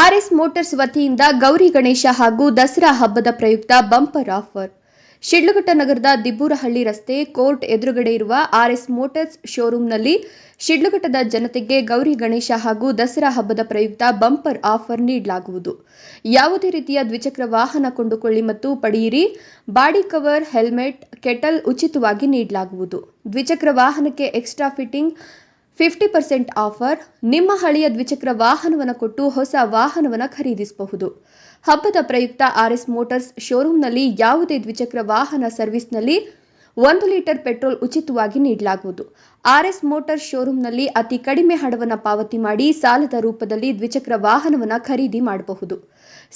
RS motors ವತಿಯಿಂದ ಗೌರಿ ಗಣೇಶ ಹಾಗೂ ದಸರಾ ಹಬ್ಬದ ಪ್ರಯುಕ್ತ ಬಂಪರ್ ಆಫರ್. ಶಿಡ್ಲಘಟ್ಟ ನಗರದ ದಿಬ್ಬೂರಹಳ್ಳಿ ರಸ್ತೆ ಕೋರ್ಟ್ ಎದುರುಗಡೆ ಇರುವ ಆರ್ಎಸ್ ಮೋಟರ್ಸ್ ಶೋರೂಂನಲ್ಲಿ ಶಿಡ್ಲಘಟ್ಟದ ಜನತೆಗೆ ಗೌರಿ ಗಣೇಶ ಹಾಗೂ ದಸರಾ ಹಬ್ಬದ ಪ್ರಯುಕ್ತ ಬಂಪರ್ ಆಫರ್ ನೀಡಲಾಗುವುದು. ಯಾವುದೇ ರೀತಿಯ ದ್ವಿಚಕ್ರ ವಾಹನ ಕೊಂಡುಕೊಳ್ಳಿ ಮತ್ತು ಪಡೆಯಿರಿ. ಬಾಡಿ ಕವರ್, ಹೆಲ್ಮೆಟ್, ಕೆಟಲ್ ಉಚಿತವಾಗಿ ನೀಡಲಾಗುವುದು. ದ್ವಿಚಕ್ರ ವಾಹನಕ್ಕೆ extra fitting fifty percent offer ನಿಮ್ಮ ಹಳೆಯ ದ್ವಿಚಕ್ರ ವಾಹನವನ್ನು ಕೊಟ್ಟು ಹೊಸ ವಾಹನವನ್ನು ಖರೀದಿಸಬಹುದು. ಹಬ್ಬದ ಪ್ರಯುಕ್ತ ಆರ್ಎಸ್ ಮೋಟರ್ಸ್ ಶೋರೂಮ್ನಲ್ಲಿ ಯಾವುದೇ ದ್ವಿಚಕ್ರ ವಾಹನ ಸರ್ವಿಸ್ನಲ್ಲಿ ಒಂದು ಲೀಟರ್ ಪೆಟ್ರೋಲ್ ಉಚಿತವಾಗಿ ನೀಡಲಾಗುವುದು. ಆರ್ಎಸ್ ಮೋಟಾರ್ ಶೋರೂಂನಲ್ಲಿ ಅತಿ ಕಡಿಮೆ ಹಣವನ್ನು ಪಾವತಿ ಮಾಡಿ ಸಾಲದ ರೂಪದಲ್ಲಿ ದ್ವಿಚಕ್ರ ವಾಹನವನ್ನು ಖರೀದಿ ಮಾಡಬಹುದು.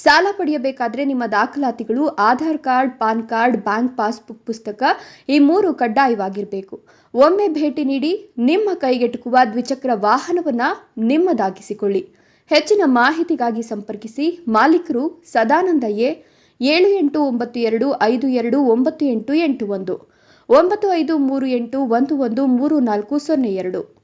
ಸಾಲ ಪಡೆಯಬೇಕಾದರೆ ನಿಮ್ಮ ದಾಖಲಾತಿಗಳು, Aadhaar card, PAN card, bank passbook ಪುಸ್ತಕ ಈ ಮೂರು ಕಡ್ಡಾಯವಾಗಿರಬೇಕು. ಒಮ್ಮೆ ಭೇಟಿ ನೀಡಿ, ನಿಮ್ಮ ಕೈಗೆಟುಕುವ ದ್ವಿಚಕ್ರ ವಾಹನವನ್ನು ನಿಮ್ಮದಾಗಿಸಿಕೊಳ್ಳಿ. ಹೆಚ್ಚಿನ ಮಾಹಿತಿಗಾಗಿ ಸಂಪರ್ಕಿಸಿ, ಮಾಲೀಕರು ಸದಾನಂದಯ್ಯ ಏಳು ಎಂಟು ಒಂಬತ್ತು ಎರಡು ಐದು ಎರಡು ಒಂಬತ್ತು ಎಂಟು ಎಂಟು ಒಂದು. ಒಂಬತ್ತು ಐದು ಮೂರು ಎಂಟು ಒಂದು ಒಂದು ಮೂರು ನಾಲ್ಕು ಸೊನ್ನೆ ಎರಡು.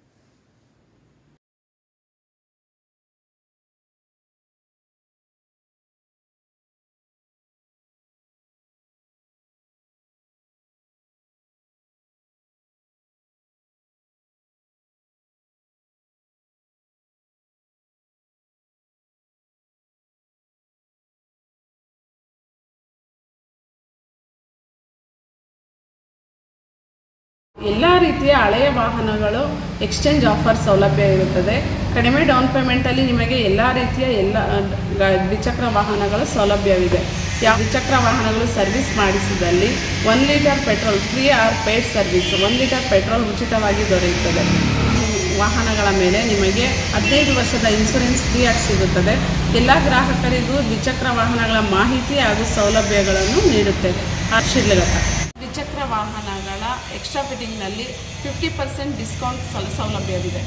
ಎಲ್ಲ ರೀತಿಯ ಹಳೆಯ ವಾಹನಗಳು ಎಕ್ಸ್ಚೇಂಜ್ ಆಫರ್ ಸೌಲಭ್ಯ ಇರುತ್ತದೆ. ಕಡಿಮೆ ಡೌನ್ ಪೇಮೆಂಟಲ್ಲಿ ನಿಮಗೆ ಎಲ್ಲ ರೀತಿಯ ಎಲ್ಲ ದ್ವಿಚಕ್ರ ವಾಹನಗಳ ಸೌಲಭ್ಯವಿದೆ. ಯಾವ ದ್ವಿಚಕ್ರ ವಾಹನಗಳು service ಮಾಡಿಸಿದಲ್ಲಿ one litre petrol free or paid service one litre petrol ಉಚಿತವಾಗಿ ದೊರೆಯುತ್ತದೆ. ವಾಹನಗಳ ಮೇಲೆ ನಿಮಗೆ ಹದಿನೈದು ವರ್ಷದ ಇನ್ಶೂರೆನ್ಸ್ ಫ್ರೀಯಾಗಿ ಸಿಗುತ್ತದೆ. ಎಲ್ಲ ಗ್ರಾಹಕರಿಗೂ ದ್ವಿಚಕ್ರ ವಾಹನಗಳ ಮಾಹಿತಿ ಹಾಗೂ ಸೌಲಭ್ಯಗಳನ್ನು ನೀಡುತ್ತೇವೆ. ಆ ವಾಹನಗಳ ಎಕ್ಸ್ಟ್ರಾ ಫಿಟ್ಟಿಂಗ್ನಲ್ಲಿ ಫಿಫ್ಟಿ ಪರ್ಸೆಂಟ್ ಡಿಸ್ಕೌಂಟ್ ಸೌಲಭ್ಯವಿದೆ